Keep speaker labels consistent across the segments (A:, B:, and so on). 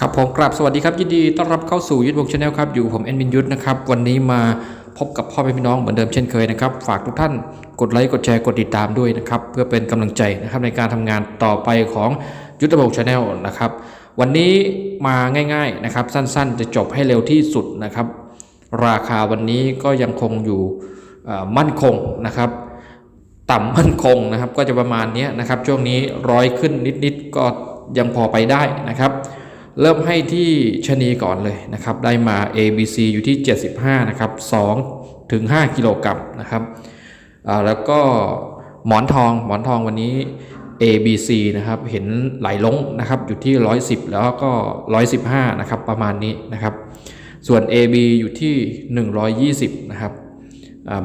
A: ครับผมกราบสวัสดีครับยินดีต้อนรับเข้าสู่ยุทธวงชาแนลครับอยู่ผมแอนวินยุทธนะครับวันนี้มาพบกับพ่อแม่พี่น้องเหมือนเดิมเช่นเคยนะครับฝากทุกท่านกดไลค์กดแชร์กดติดตามด้วยนะครับเพื่อเป็นกำลังใจนะครับในการทำงานต่อไปของยุทธวงชาแนลนะครับวันนี้มาง่ายๆนะครับสั้นๆ จะจบให้เร็วที่สุดนะครับราคาวันนี้ก็ยังคงอยู่มั่นคงนะครับต่ำมั่นคงนะครับก็จะประมาณนี้นะครับช่วงนี้ร้อยขึ้นนิดๆก็ยังพอไปได้นะครับ เริ่มให้ที่ชนีก่อนเลยนะครับ ได้มา ABC อยู่ที่ 75 นะครับ2ถึง5กิโลกรัมนะครับแล้วก็หมอนทองหมอนทองวันนี้ ABC นะครับ เห็นไหลลงนะครับ อยู่ที่ 110 แล้วก็ 115 นะครับ ประมาณนี้นะครับ ส่วน AB อยู่ที่ 120 นะครับ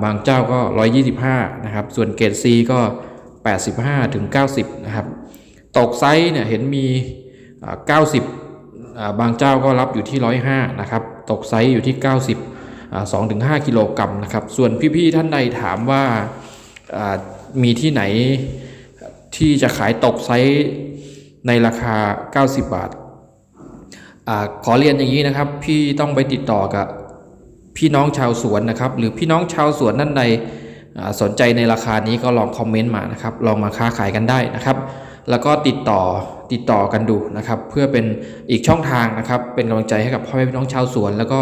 A: บางเจ้าก็ 125 นะครับ ส่วนเกรด C ก็ 85 ถึง 90 นะครับ ตกไซส์เนี่ยเห็นมีอ่า90 บางเจ้าก็รับอยู่ที่ 105นะครับตกไซส์อยู่ที่ 90อ่า2ถึง5กิโลกรัมนะครับส่วนพี่ๆท่านใดถามว่ามีที่ไหนที่จะขายตกไซส์ในราคา 90 บาทอาขอเรียนอย่างนี้นะครับ พี่ต้องไปติดต่อกับพี่น้องชาวสวนนะครับ หรือพี่น้องชาวสวนนั่นใด สนใจในราคานี้ก็ลองคอมเมนต์มานะครับลองมาค้าขายกันได้นะครับ แล้วก็ติดต่อติดต่อกันดูนะครับ เพื่อเป็นอีกช่องทางนะครับ เป็นกำลังใจให้กับพ่อแม่พี่น้องชาวสวน แล้วก็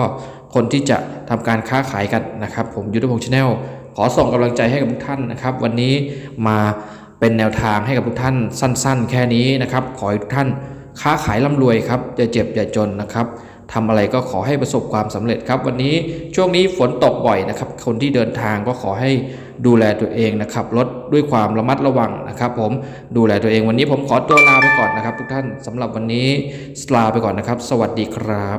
A: คนที่จะทำการค้าขายกันนะครับ ผมยุทธพงศ์ชาแนลขอส่งกำลังใจให้กับทุกท่านนะครับ วันนี้มาเป็นแนวทางให้กับทุกท่านสั้น ๆ แค่นี้นะครับ ขอให้ทุกท่านค้าขายร่ำรวยครับอย่าเจ็บอย่าจนนะครับ ทำอะไรก็ขอให้ประสบความสำเร็จครับ วันนี้ช่วงนี้ฝนตกบ่อยนะครับ คนที่เดินทางก็ขอให้ดูแลตัวเองนะครับรถด้วยความระมัดระวังนะครับผมดูแลตัวเองวันนี้ผมขอตัวลาไปก่อนนะครับ ทุกท่านสำหรับวันนี้ลาไปก่อนนะครับ สวัสดีครับ